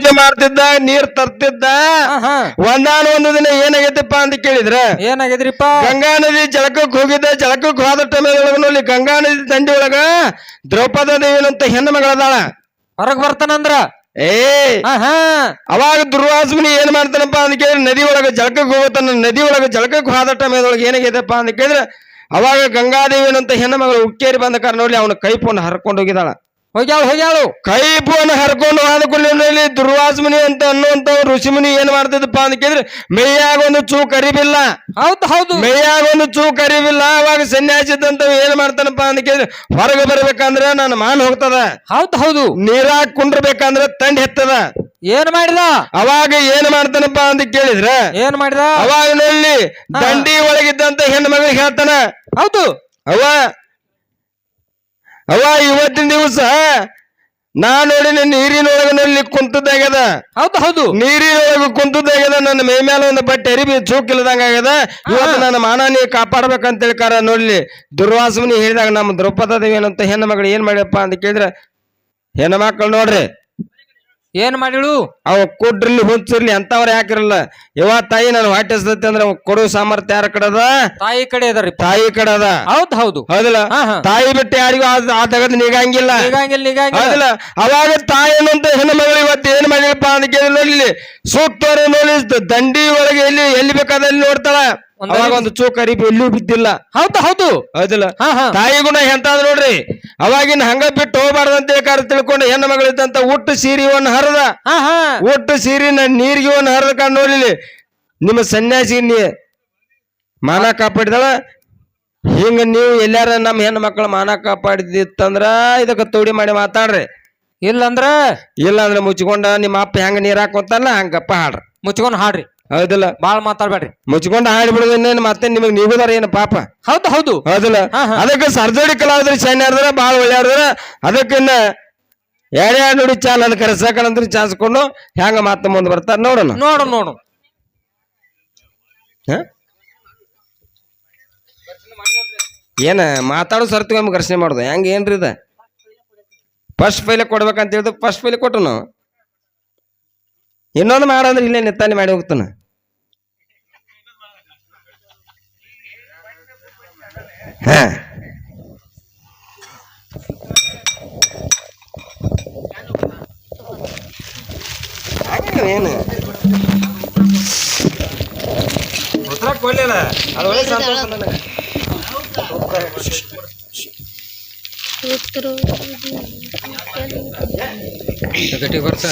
ಪೂಜೆ ಮಾಡ್ತಿದ್ದ ನೀರ್ ತರ್ತಿದ್ದ. ಒಂದಾನ ಒಂದು ದಿನ ಏನಾಗೈತಿಪ್ಪ ಅಂತ ಕೇಳಿದ್ರ? ಏನಾಗಿದ್ರಿಪ್ಪ ಗಂಗಾ ನದಿ ಜಳಕಕ್ಕೆ ಹೋಗಿದ್ದ ಜಳಕಕ್ಕೆ ಹೋದ ಟೈಮಲ್ಲಿ ಗಂಗಾ ನದಿ ದಂಡಿ ಒಳಗ ದ್ರೌಪದ ದೇವಿನಂತ ಹೆಣ್ಣು ಮಗಳದಾಳ. ಹೊರಗ್ ಬರ್ತಾನಂದ್ರ? ಏ ಅವಾಗ ದುರ್ವಾಸಮುನಿ ಏನ್ ಮಾಡ್ತಾನಪ್ಪ ಅಂತ ಕೇಳಿದ್ರೆ ನದಿ ಒಳಗ ಜಲಕಕ್ಕೆ ಹೋಗುತ್ತಾನ ನದಿ ಒಳಗ ಜಳಕಕ್ಕೆ ಹೋದ ಟೈಮದೊಳಗೆ ಏನಾಗೈತಪ್ಪ ಅಂತ ಕೇಳಿದ್ರೆ. ಅವಾಗ ಗಂಗಾದೇವಿನಂತ ಹೆಣ್ಣು ಮಗಳು ಉಕ್ಕೇರಿ ಬಂದ ಕಾರಣ ನೋಡಿ ಅವನ ಕೈ ಫೋನ್ ಹರ್ಕೊಂಡು ಹೋಗಿದಾಳ ಹೋಗ್ಯಾಳು ಹೋಗ್ಯಾಳು. ಕೈ ಬೋನ್ ಹರ್ಕೊಂಡು ಹೋದ ದುರ್ವಾಸ ದುರ್ವಾಸಮುನಿ ಅಂತ ಅನ್ನುವಂತ ಋಷಿಮುನಿ ಏನ್ ಮಾಡ್ತಿದ್ದಪ್ಪ ಅಂತ ಕೇಳಿದ್ರೆ ಮೈಯಾಗ ಒಂದು ಚೂ ಕರಿಬಿಲ್ಲ ಹೌದು ಹೌದು. ಮೈಯಾಗ ಒಂದು ಚೂ ಕರಿವಿಲ್ಲ ಅವಾಗ ಸನ್ಯಾಸಿ ಇದ್ದಂತ ಏನ್ ಮಾಡ್ತಾನಪ್ಪ ಅಂತ ಕೇಳಿದ್ರೆ ಹೊರಗೆ ಬರ್ಬೇಕಂದ್ರೆ ನನ್ನ ಮಾನ್ ಹೋಗ್ತದ. ಹೌದು ಹೌದು. ನೀರಾಗ ಕುಂಡ್ರಬೇಕಂದ್ರೆ ತಂಡ ಹೆತ್ತದ. ಏನ್ ಮಾಡಿದ? ಅವಾಗ ಏನ್ ಮಾಡ್ತಾನಪ್ಪ ಅಂತ ಕೇಳಿದ್ರೆ ಏನ್ ಮಾಡಿದ? ಅವಾಗ ದಂಡಿ ಒಳಗಿದ್ದಂತ ಹೆಣ್ಣು ಮಗಳಿಗೆ ಹೇಳ್ತಾನ. ಹೌದು. ಅವ ಅವ ಇವತ್ತಿನ ದಿವಸ ನಾ ನೋಡಿ ನೀರಿನೊಳಗಿನಲ್ಲಿ ಕುಂತದ್ದಾಗ್ಯದ. ಹೌದು ಹೌದು. ನೀರಿನೊಳಗ ಕುಂತದ್ದಾಗ್ಯದ ನನ್ನ ಮೇ ಮೇಲೆ ಒಂದು ಬಟ್ಟೆ ಅರಿಬಿ ಚೂಕಿಲ್ಲದಂಗ ಆಗ್ಯದ. ಇವತ್ತು ನನ್ನ ಮಾನ ನೀ ಕಾಪಾಡ್ಬೇಕಂತ ಹೇಳ್ಕಾರ ನೋಡ್ಲಿ. ದುರ್ವಾಸಮನಿ ಹೇಳಿದಾಗ ನಮ್ಮ ದ್ರೌಪದ ದೇವಿ ಏನಂತ ಹೆಣ್ಣು ಮಗಳು ಏನ್ ಮಾಡ್ಯಪ್ಪ ಅಂತ ಕೇಳಿದ್ರೆ ಹೆಣ್ಣು ಮಕ್ಕಳು ನೋಡ್ರಿ ಏನ್ ಮಾಡಿಳು? ಅವ ಕೊಡ್ರಲ್ಲಿ ಹೊಂಚಿರ್ಲಿ ಅಂತವ್ರ ಯಾಕಿರಲ್ಲ? ಯಾವ ತಾಯಿ ನಾನು ವಾಟಿಸ್ತೈತಿ ಅಂದ್ರೆ ಅವ ಕೊಡೋ ಸಾಮರ್ಥ್ಯ ಯಾರ ಕಡೆದ ತಾಯಿ ಕಡೆ ಅದ್ರಿ ತಾಯಿ ಕಡೆ ಅದ. ಹೌದು ಹೌದು. ಹೌದಿಲ್ಲ? ಹಾ ಹಾ. ತಾಯಿ ಬಿಟ್ಟು ಯಾರಿಗೂ ಆ- ಆ ತಗದ್ ನಿಗಂಗಿಲ್ಲ. ನಿಗಂಗಿಲ್ಲ ನಿಗಂಗಿಲ್ಲ. ಹೌದಿಲ್ಲ? ಅವಾಗ ತಾಯಿ ಅನ್ನುವಂತ ಹೆಣ್ಣು ಮಗಳು ಇವತ್ತು ಏನ್ ಮಾಡಿಪ್ಪ ಅಂತ ಕೇಳಿ ನೋಡ್ಲಿ ಸೂಕ್ತವ್ರು ನೋಡಿ ದಂಡಿ ಒಳಗೆ ಎಲ್ಲಿ ಎಲ್ಲಿ ಬೇಕಾದಲ್ಲಿ ನೋಡ್ತಾಳ. ಅವಾಗ ಒಂದು ಚೂಕ್ ಅರಿಬಿ ಎಲ್ಲೂ ಬಿದ್ದಿಲ್ಲ. ಹೌದು ಹೌದು. ಹೌದಿಲ್ಲ? ತಾಯಿ ಗುಣ ಎಂತ ನೋಡ್ರಿ ಅವಾಗಿನ ಹಂಗ ಬಿಟ್ಟು ಹೋಗ್ಬಾರ್ದಂತ ಕಾರ ತಿಳ್ಕೊಂಡು ಹೆಣ್ಣು ಮಗಳಿದ್ದಂತ ಒಟ್ಟು ಸೀರಿ ಒಂದು ಹರದ ಉಟ್ಟು ಒಟ್ಟು ಸೀರಿನ ನೀರಿಗೆ ಒಂದು ಹರದ ಕಂಡು ನೋಡಿಲಿ ನಿಮ್ಮ ಸನ್ಯಾಸಿ ನೀ ಮಾನ ಕಾಪಾಡಿದಳ? ಹಿಂಗ ನೀವು ಎಲ್ಲಾರ ನಮ್ಮ ಹೆಣ್ಣು ಮಕ್ಕಳ ಮಾನ ಕಾಪಾಡಿದಿತ್ತಂದ್ರ ಇದಕ್ಕೆ ತೋಡಿ ಮಾಡಿ ಮಾತಾಡ್ರಿ. ಇಲ್ಲಂದ್ರ? ಇಲ್ಲಾಂದ್ರೆ ಮುಚ್ಕೊಂಡ ನಿಮ್ಮ ಅಪ್ಪ ಹೆಂಗ ನೀರ್ ಹಾಕೋತಲ್ಲ ಹಂಗಪ್ಪ ಹಾಡ್ರಿ. ಮುಚ್ಕೊಂಡು ಹಾಡ್ರಿ. ಹೌದಿಲ್ಲ. ಬಾಳ ಮಾತಾಡ್ಬೇಡ್ರಿ. ಮುಚ್ಕೊಂಡು ಹಾಡಿ ಬಿಡೋದು ಇನ್ನೇನು ಮತ್ತೆ ನಿಮಗೆ ನೀಗುದಾರ ಏನು ಪಾಪ? ಹೌದು ಹೌದು. ಹೌದಿಲ್ಲ. ಹಾ, ಹಾ. ಅದಕ್ಕೆ ಸರ್ಜರಿ ಕಲಾವಿದ್ರು ಸೈನ್ಯ ಭಾಳ ಒಳ್ಳೆಯವ್ರ ಅದಕ್ಕೆ ಇನ್ನ ಎರಡ್ ಎರಡು ನುಡಿ ಚಾಲ್ ಅದಕ್ಕೆ ಕರೆಸಕಂದ್ರೆ ಚಾನ್ಸ್ಕೊಂಡು ಹೆಂಗ ಮತ್ತೆ ಮುಂದೆ ಬರ್ತಾರ ನೋಡೋಣ. ನೋಡು ನೋಡು. ಹ? ಏನ ಮಾತಾಡೋ ಸರ್ತಿಗೊಮ್ಮೆ ಘರ್ಷಣೆ ಮಾಡುದು. ಹೆಂಗ ಏನ್ರಿ ಇದ? ಫಸ್ಟ್ ಫೈಲೆ ಕೊಡ್ಬೇಕಂತ ಹೇಳಿದ್ರು ಫಸ್ಟ್ ಫೈಲೆ ಕೊಟ್ಟು ನಾವು. ಇನ್ನೊಂದು ಮಾಡಂದ್ರೆ ಇಲ್ಲೇ ನಿತ್ತಾನೆ ಮಾಡಿ ಹೋಗ್ತಾನ. ಹ ಏನು ಉತ್ತರ ಕೊಡ್ಲಿಲ್ಲ ಅದು ಒಳ್ಳೆ ಸಂತೋಷ ನನಗೆ ಗಟ್ಟಿ ಬರ್ತ